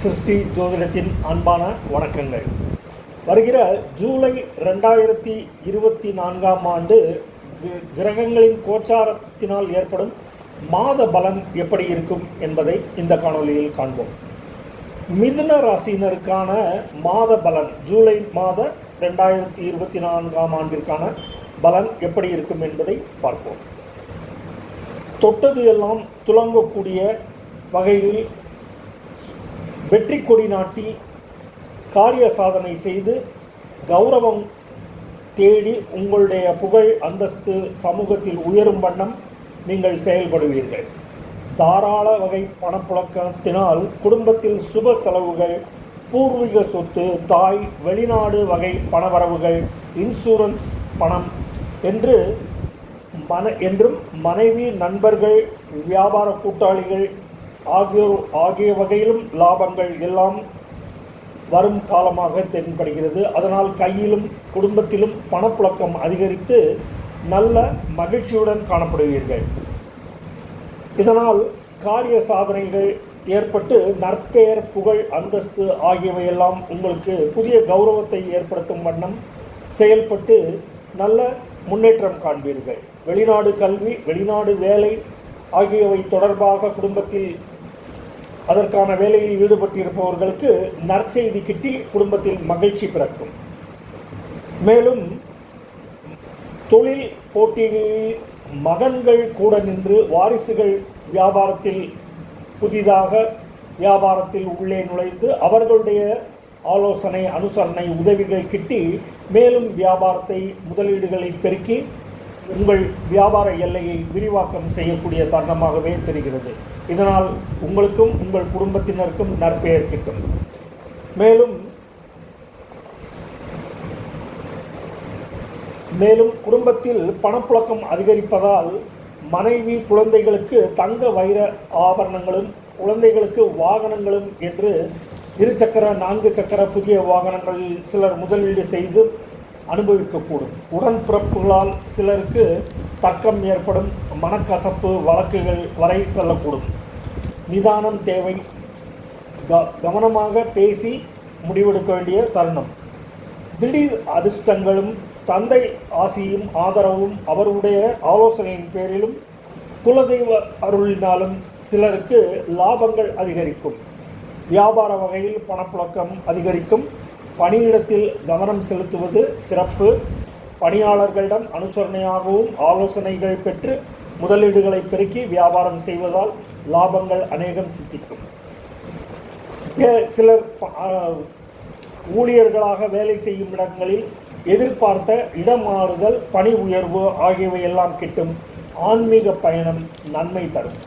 சிருஷ்டி ஜோதிடத்தின் அன்பான வணக்கங்கள். வருகிற ஜூலை ரெண்டாயிரத்தி இருபத்தி நான்காம் ஆண்டு கிரகங்களின் கோச்சாரத்தினால் ஏற்படும் மாத பலன் எப்படி இருக்கும் என்பதை இந்த காணொலியில் காண்போம். மிதுன ராசியினருக்கான மாத பலன் ஜூலை மாத ரெண்டாயிரத்தி இருபத்தி நான்காம் ஆண்டிற்கான பலன் எப்படி இருக்கும் என்பதை பார்ப்போம். தொட்டது எல்லாம் துலங்கக்கூடிய வகையில் வெற்றி கொடி நாட்டி காரிய சாதனை செய்து கௌரவம் தேடி உங்களுடைய புகழ் அந்தஸ்து சமூகத்தில் உயரும் வண்ணம் நீங்கள் செயல்படுவீர்கள். தாராள வகை பணப்புழக்கத்தினால் குடும்பத்தில் சுப செலவுகள் பூர்வீக சொத்து தாய் வெளிநாடு வகை பணவரவுகள் இன்சூரன்ஸ் பணம் என்று மன என்றும் மனைவி நண்பர்கள் வியாபார கூட்டாளிகள் ஆகியோர் ஆகிய வகையிலும் லாபங்கள் எல்லாம் வரும் காலமாக தென்படுகிறது. அதனால் கையிலும் குடும்பத்திலும் பணப்புழக்கம் அதிகரித்து நல்ல மகிழ்ச்சியுடன் காணப்படுவீர்கள். இதனால் காரிய சாதனைகள் ஏற்பட்டு நற்பெயர் புகழ் அந்தஸ்து ஆகியவையெல்லாம் உங்களுக்கு புதிய கௌரவத்தை ஏற்படுத்தும் வண்ணம் செயல்பட்டு நல்ல முன்னேற்றம் காண்பீர்கள். வெளிநாடு கல்வி வெளிநாடு வேலை ஆகியவை தொடர்பாக குடும்பத்தில் அதற்கான வேலையில் ஈடுபட்டிருப்பவர்களுக்கு நற்செய்தி கிட்டி குடும்பத்தில் மகிழ்ச்சி பிறக்கும். மேலும் தொழில் போட்டியில் மகன்கள் கூட நின்று வாரிசுகள் வியாபாரத்தில் புதிதாக வியாபாரத்தில் உள்ளே நுழைந்து அவர்களுடைய ஆலோசனை அனுசரணை உதவிகள் கிட்டி மேலும் வியாபாரத்தை முதலீடுகளை பெருக்கி உங்கள் வியாபார எல்லையை விரிவாக்கம் செய்யக்கூடிய தருணமாகவே தெரிகிறது. இதனால் உங்களுக்கும் உங்கள் குடும்பத்தினருக்கும் நற்பெயர் கிட்டும் மேலும் மேலும் குடும்பத்தில் பணப்புழக்கம் அதிகரிப்பதால் மனைவி குழந்தைகளுக்கு தங்க வைர ஆபரணங்களும் குழந்தைகளுக்கு வாகனங்களும் என்று இரு சக்கர நான்கு சக்கர புதிய வாகனங்களில் சிலர் முதலீடு செய்து அனுபவிக்கக்கூடும். உடன்பிறப்புகளால் சிலருக்கு தர்க்கம் ஏற்படும் மனக்கசப்பு வழக்குகள் வரை செல்லக்கூடும். நிதானம் தேவை. க கவனமாக பேசி முடிவெடுக்க வேண்டிய தருணம். திடீர் அதிர்ஷ்டங்களும் தந்தை ஆசியும் ஆதரவும் அவருடைய ஆலோசனையின் பேரிலும் குலதெய்வ அருளினாலும் சிலருக்கு லாபங்கள் அதிகரிக்கும். வியாபார வகையில் பணப்புழக்கம் அதிகரிக்கும். பணியிடத்தில் கவனம் செலுத்துவது சிறப்பு. பணியாளர்களிடம் அனுசரணையாகவும் ஆலோசனைகள் பெற்று முதலீடுகளை பெருக்கி வியாபாரம் செய்வதால் லாபங்கள் அநேகம் சித்திக்கும். சிலர் ஊழியர்களாக வேலை செய்யும் இடங்களில் எதிர்பார்த்த இடமாறுதல் பணி உயர்வு ஆகியவை எல்லாம் கிட்டும் ஆன்மீக பயணம் நன்மை தரும்.